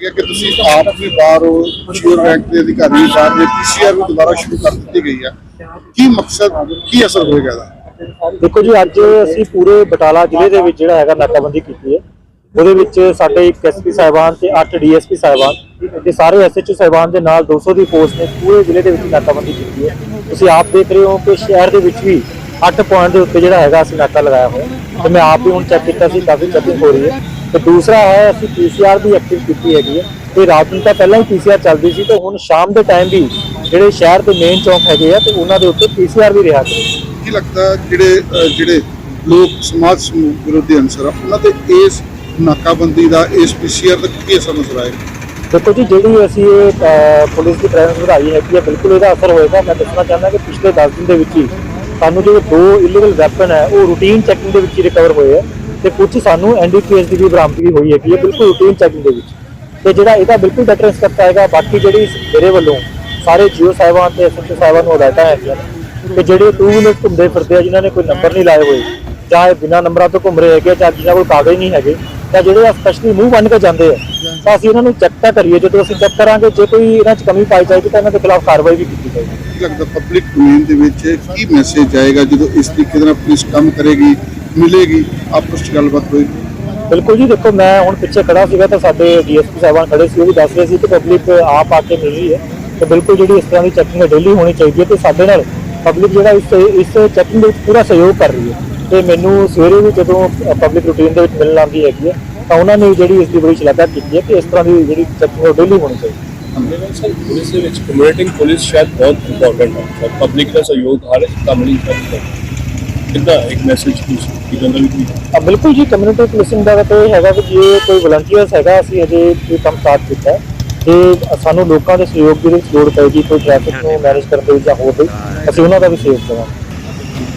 ਕਿ ਤੁਸੀਂ ਆਪ ਵੀ ਬਾਹਰ ਹੋ ਸ਼ੇਅਰ ਬੈਂਕ ਦੇ ਅਧਿਕਾਰੀ ਬਾਹਰ ਨੇ ਪੀਸੀਆਰ ਵੀ ਦੁਬਾਰਾ ਸ਼ੁਰੂ ਕਰ ਦਿੱਤੀ ਗਈ ਹੈ ਕੀ ਮਕਸਦ, ਕੀ ਅਸਰ ਹੋਏਗਾ ਇਹਦਾ? ਦੇਖੋ ਜੀ, ਅੱਜ ਅਸੀਂ ਪੂਰੇ ਬਟਾਲਾ ਜ਼ਿਲ੍ਹੇ ਦੇ ਵਿੱਚ ਜਿਹੜਾ ਹੈਗਾ ਨਾਕਾਬੰਦੀ ਕੀਤੀ ਹੈ। ਉਹਦੇ ਵਿੱਚ ਸਾਡੇ ਇੱਕ ਐਸਪੀ ਸਾਹਿਬਾਨ ਤੇ 8 ਡੀਐਸਪੀ ਸਾਹਿਬਾਨ ਤੇ ਸਾਰੇ ਐਸਐਚਓ ਸਾਹਿਬਾਨ ਦੇ ਨਾਲ 200 ਦੀ ਫੋਰਸ ਨੇ, ਪੂਰੇ ਜ਼ਿਲ੍ਹੇ ਦੇ ਵਿੱਚ ਨਾਕਾਬੰਦੀ ਕੀਤੀ ਹੈ। ਤੁਸੀਂ ਆਪ ਦੇਖ ਰਹੇ ਹੋ ਕਿ ਸ਼ਹਿਰ ਦੇ ਵਿੱਚ ਵੀ 8 ਪੁਆਇੰਟ ਦੇ ਉੱਤੇ ਜਿਹੜਾ ਹੈਗਾ ਅਸੀਂ ਨਾਕਾ ਲਗਾਇਆ ਹੋਇਆ। ਤੇ ਮੈਂ ਆਪ ਵੀ ਹੁਣ ਚੈੱਕ ਕੀਤਾ ਸੀ, ਕਾਫੀ ਚੈਕਿੰਗ ਹੋ ਰਹੀ ਹੈ। ਤੇ ਦੂਸਰਾ ਹੈ ਅਸੀਂ ਪੀਸੀਆਰ ਵੀ ਐਕਟਿਵ ਕੀਤੀ ਹੈਗੀ ਹੈ। ਤੇ ਰਾਤ ਨੂੰ ਤਾਂ ਪਹਿਲਾਂ ਹੀ ਪੀਸੀਆਰ ਚੱਲਦੀ ਸੀ ਤੇ ਹੁਣ ਸ਼ਾਮ ਦੇ ਟਾਈਮ ਵੀ ਜਿਹੜੇ ਸ਼ਹਿਰ ਦੇ ਮੇਨ ਚੌਂਕ ਹੈਗੇ ਆ ਤੇ ਉਹਨਾਂ ਦੇ ਉੱਤੇ ਪੀਸੀਆਰ ਵੀ ਰਿਹਾ ਕਰੇਗੀ ਕੀ ਲੱਗਦਾ ਜਿਹੜੇ ਜਿਹੜੇ ਲੋਕ ਸਮਾਜ ਸਮੂਹ ਵਿਰੋਧੀ ਅਨਸਰ ਆ ਉਹਨਾਂ ਤੇ ਇਸ ਨਾਕਾਬੰਦੀ ਦਾ ਇਸ ਪੀਸੀਆਰ ਦਾ ਕੀ ਅਸਰ ਨਜ਼ਰ ਆਏਗਾ? ਦੇਖੋ ਜੀ ਜਿਹੜੀ ਅਸੀਂ ਇਹ ਪੁਲਿਸ ਦੀ ਪ੍ਰੈਜ਼ੈਂਸ ਵਧਾਈ ਹੈਗੀ ਹੈ ਬਿਲਕੁਲ ਇਹਦਾ ਅਸਰ ਹੋਏਗਾ। ਮੈਂ ਦੱਸਣਾ ਚਾਹੁੰਦਾ ਕਿ ਪਿਛਲੇ 10 ਦਿਨ ਦੇ ਵਿੱਚ ਹੀ ਸਾਨੂੰ ਜਿਹੜੇ ਦੋ ਇਲੀਗਲ ਵੈਪਨ ਹੈ ਉਹ ਰੂਟੀਨ ਚੈਕਿੰਗ ਦੇ ਵਿੱਚ ਹੀ ਰਿਕਵਰ ਹੋਏ ਹੈ। ਤੇ ਕੁਝ ਸਾਨੂੰ ਐਨਡੀਪੀਐਸ ਦੀ ਵੀ ਬਰਾਮਦਗੀ ਹੋਈ ਹੈਗੀ ਹੈ, ਬਿਲਕੁਲ ਰੂਟੀਨ ਚੈਕਿੰਗ ਦੇ ਵਿੱਚ। ਤੇ ਜਿਹੜਾ ਇਹਦਾ ਬਿਲਕੁਲ ਬੈਟਰ ਇੰਸਪੈਕਟ ਆਏਗਾ ਬਾਕੀ ਜਿਹੜੀ ਮੇਰੇ ਵੱਲੋਂ ਸਾਰੇ ਜੀਓ ਸਾਹਿਬਾਨ ਤੇ ਐਸਐਚਓ ਸਾਹਿਬਾਨ ਨੂੰ ਹਦਾਇਤਾਂ ਹੈਗੀਆਂ ਕਿ ਜਿਹੜੇ ਟੂ ਵੀਲਰ ਘੁੰਮਦੇ ਫਿਰਦੇ ਆ, ਜਿਨ੍ਹਾਂ ਨੇ ਕੋਈ ਨੰਬਰ ਨਹੀਂ ਲਾਏ ਹੋਏ, ਜਾਂ ਇਹ ਬਿਨਾਂ ਨੰਬਰਾਂ ਤੋਂ ਘੁੰਮ ਰਹੇ ਹੈਗੇ ਜਾਂ ਜਿਨ੍ਹਾਂ ਕੋਲ ਕਾਗਜ਼ ਨਹੀਂ ਹੈਗੇ ਤਾਂ ਜਿਹੜੇ ਆ ਸਪੈਸ਼ਲੀ ਮੂੰਹ ਬੰਨ ਕੇ ਜਾਂਦੇ ਆ, ਤਾਂ ਅਸੀਂ ਇਹਨਾਂ ਨੂੰ ਚੈੱਕ ਤਾਂ ਕਰੀਏ। ਜਦੋਂ ਅਸੀਂ ਚੈੱਕ ਕਰਾਂਗੇ, ਜੇ ਕੋਈ ਇਹਨਾਂ 'ਚ ਕਮੀ ਪਾਈ ਜਾਏਗੀ, ਤਾਂ ਇਹਨਾਂ ਦੇ ਖਿਲਾਫ ਕਾਰਵਾਈ ਵੀ ਕੀਤੀ ਜਾਏਗੀ। ਲੱਗਦਾ ਪਬਲਿਕ ਡੋਮੇਨ ਦੇ ਵਿੱਚ ਕੀ ਮੈਸੇਜ ਆਏਗਾ ਜਦੋਂ ਇਸ ਤਰੀਕੇ ਨਾਲ ਪੁਲਿਸ ਕੰਮ ਕਰੇਗੀ? ਮਿਲੇਗੀ ਆਪਸ ਵਿੱਚ ਗੱਲਬਾਤ ਹੋਏਗੀ। ਬਿਲਕੁਲ ਜੀ ਦੇਖੋ ਮੈਂ ਹੁਣ ਪਿੱਛੇ ਖੜਾ ਸੀਗਾ ਤਾਂ ਸਾਡੇ ਡੀਐਸਪੀ ਸਾਹਿਬਾਨ ਖੜੇ ਸੀ ਉਹ ਵੀ ਦੱਸ ਰਹੇ ਸੀ ਕਿ ਪਬਲਿਕ ਆਪ ਆ ਕੇ ਮਿਲ ਰਹੀ ਹੈ। ਤੇ ਬਿਲਕੁਲ ਜਿਹੜੀ ਇਸ ਤਰ੍ਹਾਂ ਦੀ ਚੈਕਿੰਗ ਡੇਲੀ ਹੋਣੀ ਚਾਹੀਦੀ ਹੈ ਤੇ ਸਾਡੇ ਨਾਲ ਪਬਲਿਕ ਜਿਹੜਾ ਇਸ ਇਸ ਚੈਕਿੰਗ ਦੇ ਵਿੱਚ ਪੂਰਾ ਸਹਿਯੋਗ ਕਰ ਰਹੀ ਹੈ। ਤੇ ਮੈਨੂੰ ਸਵੇਰੇ ਵੀ ਜਦੋਂ ਪਬਲਿਕ ਰੂਟੀਨ ਦੇ ਵਿੱਚ ਮਿਲਣ ਆਉਂਦੀ ਹੈਗੀ ਹੈ ਤਾਂ ਉਹਨਾਂ ਨੇ ਜਿਹੜੀ ਇਸ ਦੀ ਬੜੀ ਸ਼ਲਾਘਾ ਕੀਤੀ ਹੈ ਕਿ ਇਸ ਤਰ੍ਹਾਂ ਦੀ ਜਿਹੜੀ ਚੈਕਿੰਗ ਉਹ ਡੇਲੀ ਹੋਣੀ ਚਾਹੀਦੀ ਹੈ। ਸਰ ਪੁਲਿਸ ਦੇ ਵਿੱਚ ਕਮਿਊਨਿਟੀ ਪੁਲਿਸ ਸ਼ਾਇਦ ਬਹੁਤ ਇੰਪੋਰਟੈਂਟ ਹੈ। ਪਬਲਿਕ ਦਾ ਸਹਿਯੋਗ ਹਰ ਇੱਕ ਕੰਮ ਲਈ ਇੱਕ ਮੈਸੇਜ ਤੁਸੀਂ ਵੀ ਆ ਬਿਲਕੁਲ ਜੀ ਕਮਿਊਨਿਟੀ ਪੁਲਿਸਿੰਗ ਦਾ ਤਾਂ ਇਹ ਹੈਗਾ ਕਿ ਜੇ ਕੋਈ ਵਲੰਟੀਅਰਸ ਹੈਗਾ ਅਸੀਂ ਅਜੇ ਇਹ ਕੰਮ ਸਟਾਰਟ ਕੀਤਾ ਹੈ। ਤੇ ਸਾਨੂੰ ਲੋਕਾਂ ਦੇ ਸਹਿਯੋਗ ਦੀ ਲੋੜ ਪਏਗੀ ਕੋਈ ਟ੍ਰੈਫਿਕ ਨੂੰ ਮੈਨੇਜ ਕਰਨ ਦੇ ਵਿੱਚ ਜਾਂ ਹੋਰ ਵੀ। ਅਸੀਂ ਉਹਨਾਂ ਦਾ ਵੀ ਸਹਿਯੋਗ ਦੇਵਾਂਗੇ।